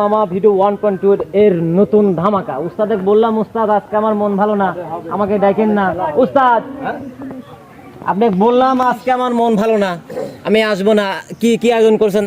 মামা video one point two এর নতুন ধামাকা। উস্তাদে বললাম উস্তাদ আজকে আমার মন ভালো না। আমাকে ডাকেন না। উস্তাদ আপনি বললাম আজকে আমার মন ভালো না। আমি আসব না। কি কি আয়োজন করছেন?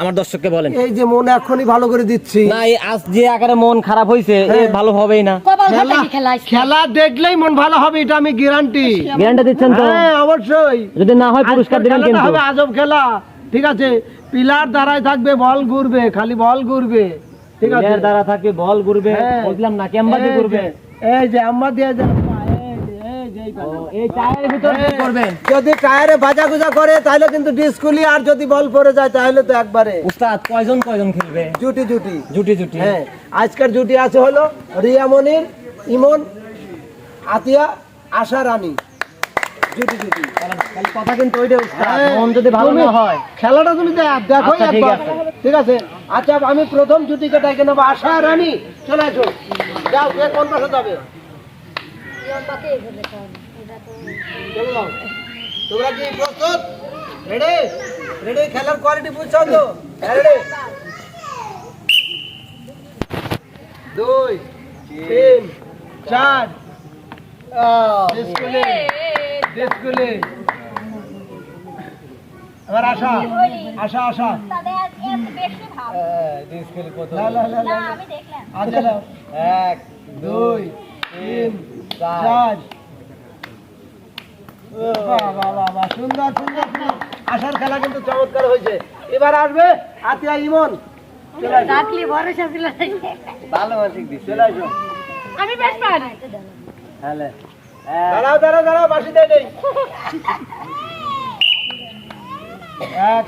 আমার দর্শককে বলেন। এই যে মন এখনই ভালো করে দিচ্ছি। না এই আজ যে আকারে মন খারাপ হয়েছে ভালো হবেই না। খেলা দেখলেই মন ভালো হবে এটা আমি গ্যারান্টি গ্যারান্টি দিচ্ছেন তো? হ্যাঁ অবশ্যই। যদি না হয় পুরস্কার দিবেন কিন্তু। হবে আজব খেলা। ঠিক আছে পিলার দাঁড়ায় থাকবে বল ঘুরবে খালি বল ঘুরবে। ঠিক আছে? দ্বারা থাকবে বল ঘুরবে হ্যাঁ। বুঝলাম না এই ঘুরবে? এই যে আম্মা দিয়ে যে এই যে- এই যে এই চায়ের ভিতর কি করবেন যদি টায়ারে ভাজা গুজা করে তাহলে কিন্তু ডিসকুলি আর যদি বল পড়ে যায় তাহলে তো একবারে। উস্তাদ কয়জন কয়জন খেলবে? জুটি জুটি। জুটি জুটি। হ্যাঁ আজকের জুটি আছে হলো রিয়া মনির ইমন আতিয়া আশা রানী। জুটি জুটি কথা কিন্তু ওইটা হ্যাঁ, মন যদি ভালো না হয়। খেলাটা তুমি দেখো আচ্ছা, একবার। আছে। ঠিক আছে। আচ্ছা আমি প্রথম জুটিকে ডেকে নেব। আশা রানী চলে আসো। যাও কে কোন পাশে যাবে? তোমরা কি প্রস্তুত? রেডি রেডি খেলার কোয়ালিটি বুঝছ তো? রেডি দুই তিন চার। ডিসকুলি ডিসকুলি এবার আশা আশা আশা লা, লা, লা, লা, লা। আচ্ছা এক দুই তিন চার। বাহ, বাহ, বাহ, বাহ, সুন্দর সুন্দর সুন্দর। আশার খেলা কিন্তু চমৎকার হয়েছে। এবার আসবে আতিয়া ইমন। চলে আসো। রাখলি ভরসা ছিল। না। ভালো মাসিক দিস চলে আসো। আমি বেশ পারি। হ্যালে দাঁড়াও দাঁড়াও দাঁড়াও বাসি দেয় নেই। এক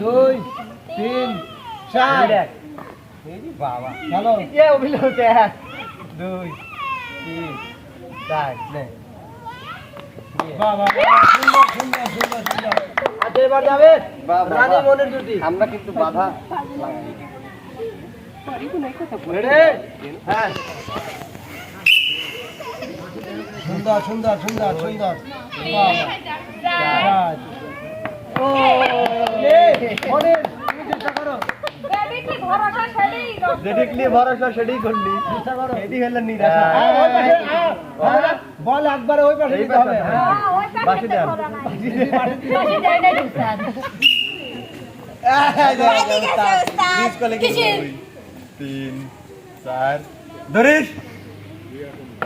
দুই তিন চার। বাবা। চলো। কে অভিনয় হচ্ছে এক দুই তিন চার নে। বাবা সুন্দর সুন্দর সুন্দর সুন্দর। এবার যাবে রানী মনের জুটি আমরা কিন্তু বাধা হ্যাঁ। সুন্দর সুন্দর সুন্দর সুন্দর। ভরসা সেটাই করলি এটি হলো হ্যাঁ, হ্যাঁ, হ্যাঁ, বল একবারে ওই পাশে দিতে হবে। হ্যাঁ। বাসি দেন। বাসি দেয় নাই উস্তাদ। কিসের? তিন চার। ধরিস আমার কি বলছে এই জুড়ি কিন্তু অলরেডি ডিসকুলি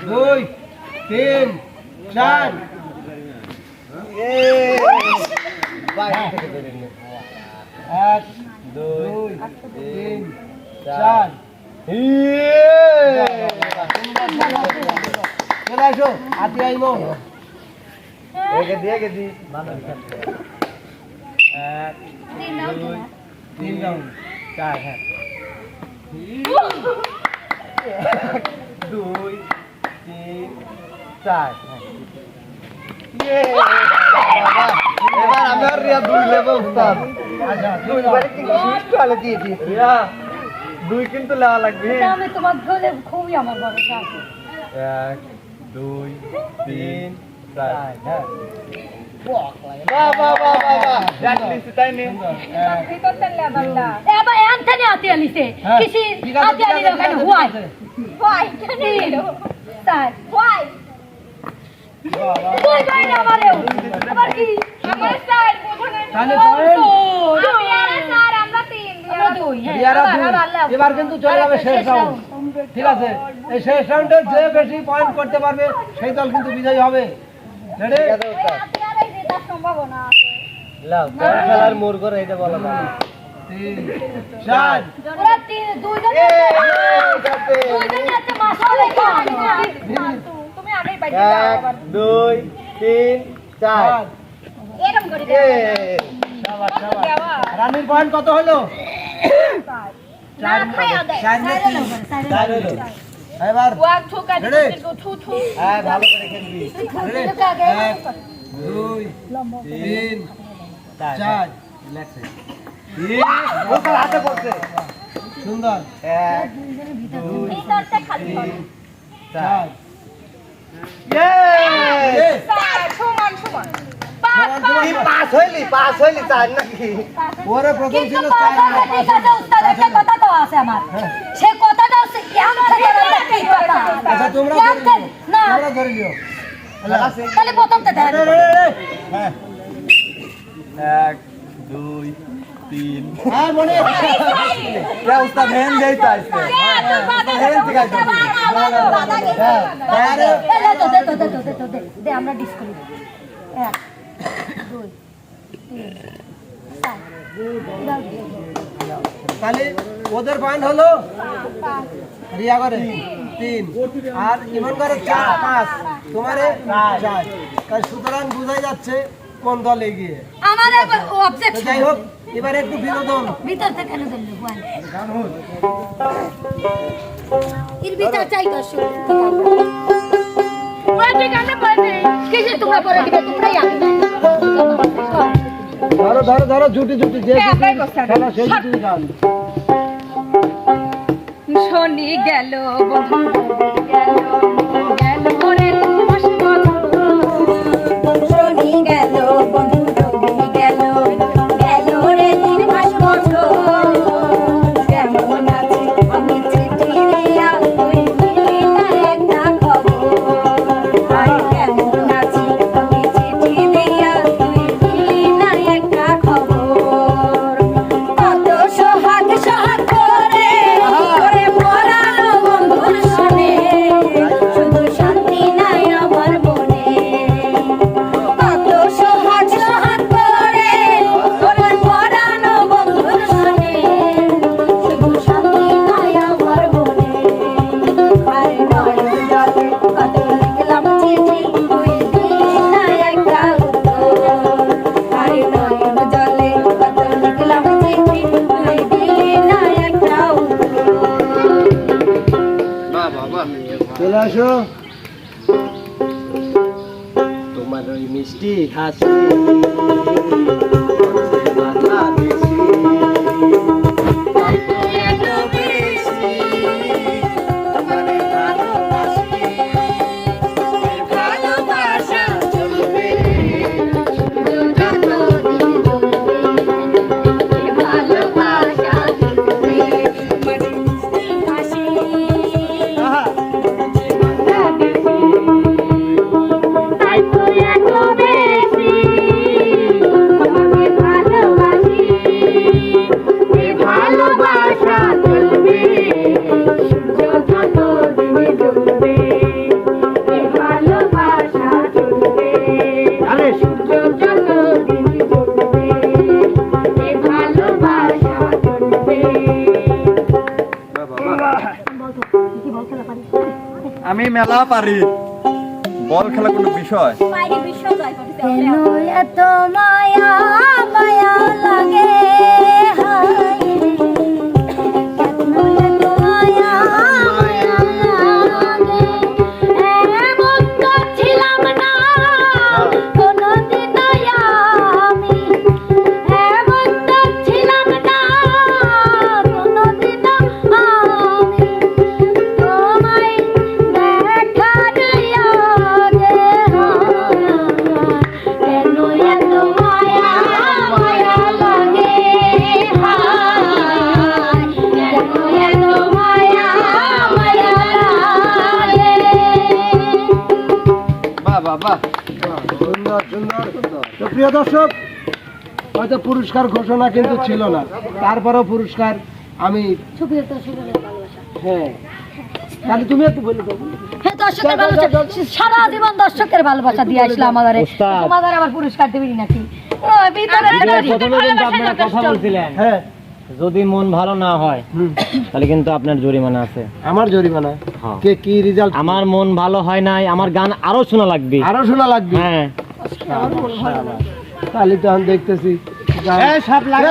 দুই তিন চার। এক দুই তিন চার। চলে আসো হাতি আইব। একে দিয়ে গেছি এক তিন রাউন্ড চার হ্যাঁ। দুই তিন চার। এবার আমি রিয়া দুই লেবো উস্তাদ। আচ্ছা দুই সুস্থ আলো দিয়েছি। দুই কিন্তু লেওয়া লাগবে। আমি তোমার ধরে খুবই আমার ভরসা আছে। এক দুই তিন চার। হ্যাঁ। বাহ বাহ বাহ বাহ বাহ। জানি দিছি তাই নে? এবার এখানে আতে আলিছে কিসি ঠিক আছে, আতে আলিলে ওখানে হুয়াই হুয়াই তিন চার হুয়াই বাহ, বাহ। তুই যাই না আমারেও আবার কি আমার স্যার তাহলে আমি আর স্যার আমরা তিন আমরা দুই হ্যাঁ রিয়ারা আবার, দুই। আবার আল্লাহ। এবার কিন্তু চলে যাবে শেষ রাউন্ড ঠিক আছে এই শেষ রাউন্ডে যে বেশি পয়েন্ট করতে পারবে সেই দল কিন্তু বিজয়ী হবে রেডি সম্ভাবনা আছে খেলার মোর করে এটা বলো না মাশাআল্লাহ তুমি আগেই বাইরে যাও এক দুই তিন চার। এরকম করে রানীর পয়েন্ট কত হলো। এবার হ্যাঁ ভালো করে খেলবি। এক দুই তিন চার। ওখানে হাতে পড়ছে। সুন্দর। এক করো। চার ইয়ে পাস হইলি পাস হইলি চার নাকি? ওরে প্রথম ছিল চার ঠিক আছে, উস্তাদের একটা কথা তো আছে আমার। সে কথাটা হচ্ছে কেমন থেকে বলতে কি কথা? আচ্ছা তোমরা ধরে। না, তোমরা ধরে নিও। তাহলে প্রথমটা দেখ। রে, রে, রে, রে। হ্যাঁ এক দুই তিন। হ্যাঁ মনে হ্যাঁ হ্যাঁ দে আমরা এক, দুই, তিন, তাহলে ওদের পয়েন্ট হলো রিয়া করে তিন। আর ইমন করে চার পাঁচ। তোমারে চার। তাই সুতরাং বোঝাই যাচ্ছে কোন দল এগিয়ে আমার অবজেকশন যাই হোক এবার একটু বিনোদন। ভিতর থেকে কেন ধরলো বল এর ভিতর চাই দর্শক পরে গানে পরে কি তোমরা পরে দিবে তোমরাই আগে ধরো ধরো ধরো জুটি জুটি যে আমরাই করছি আগে। খেলা সেই জুটি গান। শনি গেল বন্ধু আসো। তোমার ওই মিষ্টি হাসি। মেলা পারি। বল খেলা কোনো বিষয়? কেন এত মায়া মায়া লাগে? সুন্দর সুন্দর তো প্রিয় দর্শক হয়তো পুরস্কার ঘোষণা কিন্তু ছিল না। তারপরেও পুরস্কার আমি সুপ্রিয় দর্শকের ভালোবাসা। হ্যাঁ। তাহলে তুমি একটু বলে দাও। হ্যাঁ দর্শকের ভালোবাসা। সারা জীবন দর্শকের ভালোবাসা দিয়ে আসলে আমাদের। তোমাদের আবার পুরস্কার দিবি নাকি? ভিতরে কথা বলছিলেন? হ্যাঁ। যদি মন ভালো না হয় তাহলে কিন্তু আপনার জরিমানা আছে। আমার জরিমানা? হ্যাঁ। কে কি রেজাল্ট আমার মন ভালো হয় নাই আমার গান আরও শোনা লাগবে। আরও শোনা লাগবে? হ্যাঁ। তাহলে তো আমি দেখতেছি। এই সব লাগা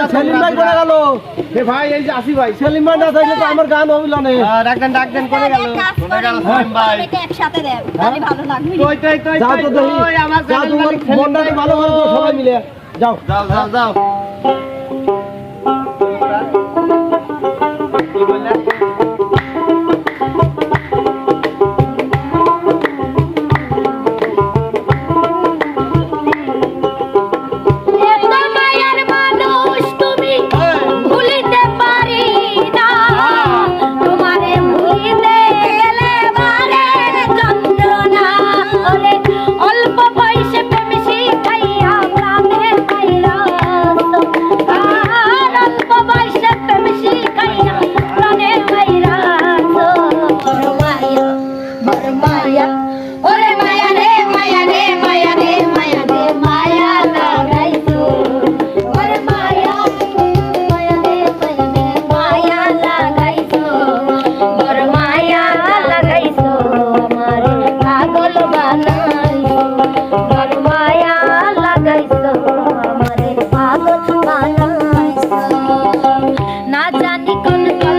কোন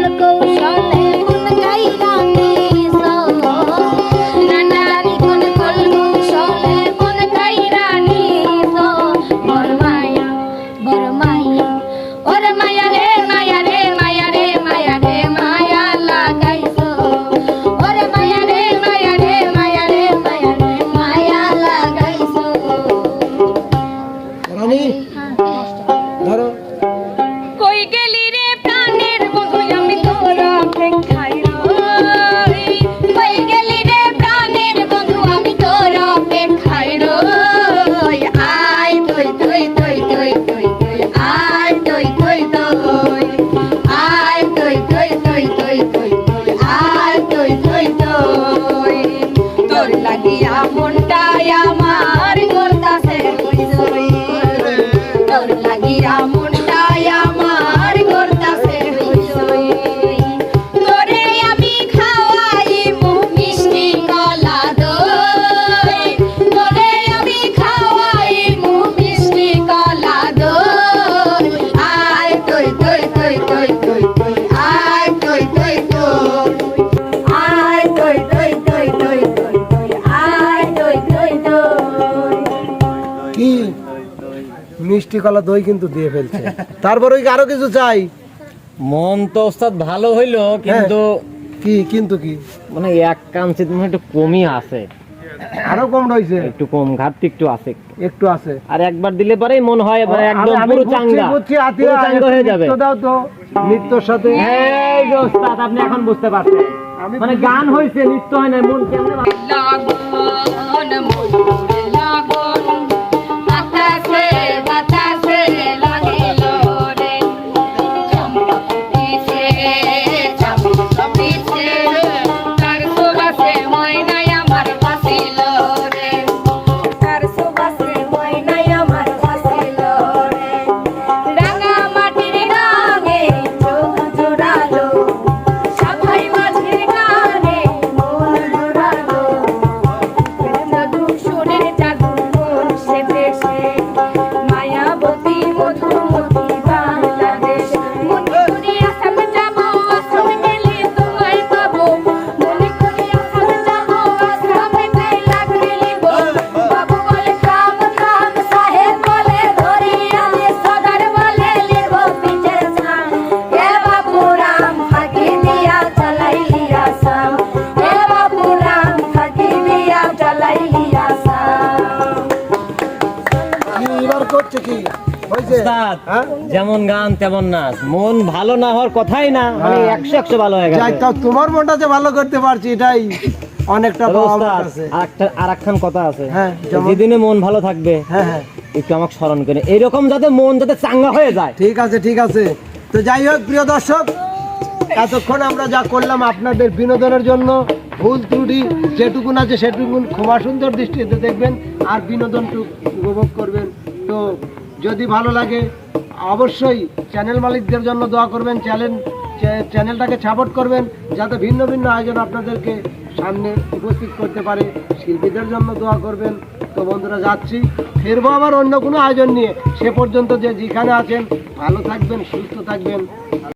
লাগিয়া মনটাই মিষ্টি কলা দই কিন্তু দিয়ে ফেলছে। তারপরে কি আরও কিছু চাই। মন তো ওস্তাদ ভালো হইল কিন্তু কি কিন্তু কি? মানে এক কাঞ্চিত মনে একটু কমই আছে। আরও কম রয়েছে একটু কম ঘাটতি একটু আছে। একটু আছে। আর একবার দিলে পরেই মন হয় এবার একদম পুরো চাঙ্গা। বুঝছি, আতিয়া, পুরো চাঙ্গা হয়ে যাবে। দাও তো নৃত্যর সাথে। এই যে ওস্তাদ আপনি এখন বুঝতে পারছেন। মানে গান হয়েছে নৃত্য হয় না মন কেমনে ওস্তাদ হ্যাঁ? যেমন গান তেমন নাচ। মন ভালো না হওয়ার কথাই না মানে হ্যাঁ। একশো একশো ভালো হয়ে গেছে। তোমার মনটা যে ভালো করতে পারছি এটাই অনেকটা আর একখান কথা আছে। হ্যাঁ, যেদিনে মন ভালো থাকবে একটু আমাকে স্মরণ করে। এইরকম যাতে মন যাতে চাঙ্গা হয়ে যায়। ঠিক আছে ঠিক আছে। তো যাই হোক প্রিয় দর্শক এতক্ষণ আমরা যা করলাম আপনাদের বিনোদনের জন্য ভুল ত্রুটি যেটুকুন আছে সেটুকুন ক্ষমা সুন্দর দৃষ্টিতে দেখবেন আর বিনোদনটুকু উপভোগ করবেন। তো যদি ভালো লাগে, অবশ্যই চ্যানেল মালিকদের জন্য দোয়া করবেন চ্যানেল চ্যানেলটাকে সাপোর্ট করবেন, যাতে ভিন্ন ভিন্ন আয়োজন আপনাদেরকে সামনে উপস্থিত করতে পারে। শিল্পীদের জন্য দোয়া করবেন। তো বন্ধুরা, যাচ্ছি। ফিরবো আবার অন্য কোনো আয়োজন নিয়ে। সে পর্যন্ত যে যেখানে আছেন, ভালো থাকবেন, সুস্থ থাকবেন।